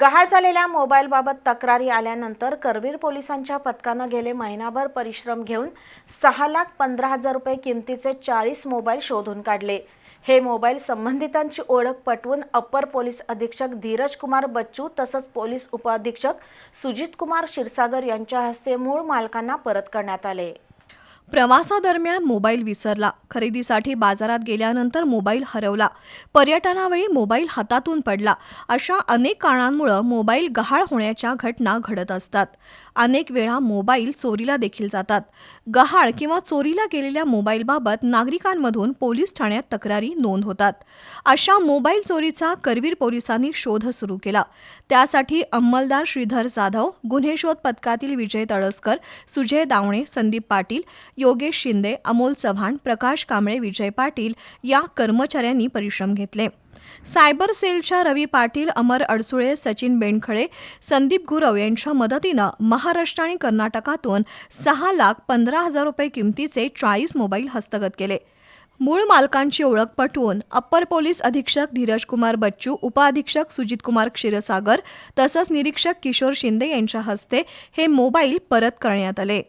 गहाळ झालेल्या मोबाईलबाबत तक्रारी आल्यानंतर करवीर पोलिसांच्या पथकानं गेले महिनाभर परिश्रम घेऊन सहा लाख पंधरा हजार रुपये किमतीचे चाळीस मोबाईल शोधून काढले. हे मोबाईल संबंधितांची ओळख पटवून अप्पर पोलीस अधीक्षक धीरज कुमार बच्चू तसंच पोलीस उपअधीक्षक सुजित कुमार क्षीरसागर यांच्या हस्ते मूळ मालकांना परत करण्यात आले. प्रवासादरम्यान मोबाईल विसरला. खरेदीसाठी बाजारात गेल्यानंतर मोबाईल हरवला. पर्यटनावेळी मोबाईल हातातून पडला. अशा अनेक कारणांमुळे मोबाईल गहाळ होण्याच्या घटना घडत असतात. अनेक वेळा मोबाईल चोरीला देखील जातात. गहाळ किंवा चोरीला गेलेल्या मोबाईलबाबत नागरिकांमधून पोलीस ठाण्यात तक्रारी नोंद होतात. अशा मोबाईल चोरीचा करवीर पोलिसांनी शोध सुरू केला. त्यासाठी अंमलदार श्रीधर जाधव गुन्हे शोध पथकातील विजय तळसकर सुजय दावणे संदीप पाटील योगेश शिंदे अमोल चव्हाण प्रकाश कांबळे विजय पाटील या कर्मचाऱ्यांनी परिश्रम घेतले. सायबर सेलच्या रवी पाटील अमर अडसुळे सचिन बेंडखळे संदीप गुरव यांच्या मदतीनं महाराष्ट्र आणि कर्नाटकातून सहा लाख पंधरा हजार रुपये किमतीचे चाळीस मोबाईल हस्तगत केले. मूळ मालकांची ओळख पटवून अप्पर पोलीस अधीक्षक धीरज कुमार बच्चू उपअधीक्षक सुजित कुमार क्षीरसागर तसंच निरीक्षक किशोर शिंदे यांच्या हस्ते हे मोबाईल परत करण्यात आले.